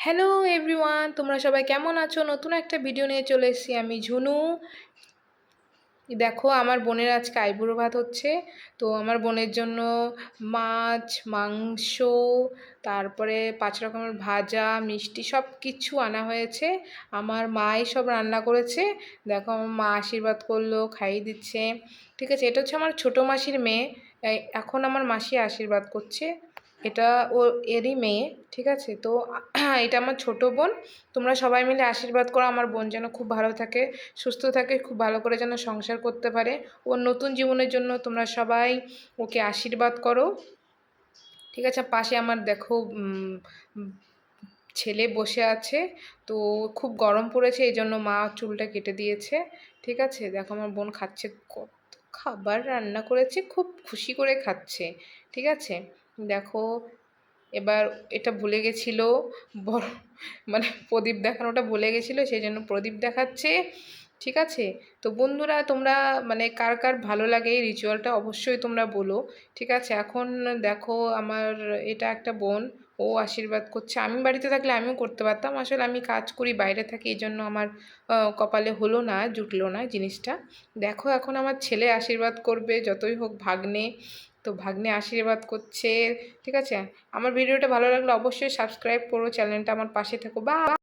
Hello everyone তোমরা সবাই কেমন আছো? নতুন একটা ভিডিও নিয়ে চলে এসেছি আমি, ঝুনু। দেখো, আমার বোনের আজকে আইবুড়ো ভাত হচ্ছে। তো আমার বোনের জন্য মাছ, মাংস, তারপরে পাঁচ রকমের ভাজা, মিষ্টি সব কিছু আনা হয়েছে। আমার মাই সব রান্না করেছে। দেখো, আমার মা আশীর্বাদ করল, খাইয়ে দিচ্ছে। ঠিক আছে, এটা হচ্ছে আমার ছোটো মাসির মেয়ে। এখন আমার মাসি আশীর্বাদ করছে। এটা ও, এরই মেয়ে, ঠিক আছে? তো এটা আমার ছোটো বোন, তোমরা সবাই মিলে আশীর্বাদ করো, আমার বোন যেন খুব ভালো থাকে, সুস্থ থাকে, খুব ভালো করে যেন সংসার করতে পারে। ওর নতুন জীবনের জন্য তোমরা সবাই ওকে আশীর্বাদ করো। ঠিক আছে? পাশে আমার দেখো ছেলে বসে আছে, তো খুব গরম পড়েছে এই জন্য মা চুলটা কেটে দিয়েছে। ঠিক আছে? দেখো আমার বোন খাচ্ছে, কত খাবার রান্না করেছে, খুব খুশি করে খাচ্ছে। ঠিক আছে? দেখো, এবার এটা ভুলে গেছিল বড় মানে প্রদীপ দেখানোটা ভুলে গেছিল, সেই জন্য প্রদীপ দেখাচ্ছে, ঠিক আছে? তো বন্ধুরা, তোমরা মানে কার কার ভালো লাগে এই রিচুয়ালটা অবশ্যই তোমরা বলো, ঠিক আছে? এখন দেখো, আমার এটা একটা বোন, ও আশীর্বাদ করছে। আমি বাড়িতে থাকলে আমিও করতে পারতাম, আসলে আমি কাজ করি, বাইরে থাকি, এই জন্য আমার কপালে হলো না, জুটলো না জিনিসটা। দেখো, এখন আমার ছেলে আশীর্বাদ করবে, যতই হোক ভাগ্নে তো ভাগ্নে আশীর্বাদ করছে। ঠিক আছে? আমার ভিডিওটা ভালো লাগলে অবশ্যই সাবস্ক্রাইব করো চ্যানেলটা আমার পাশে থাকো। বা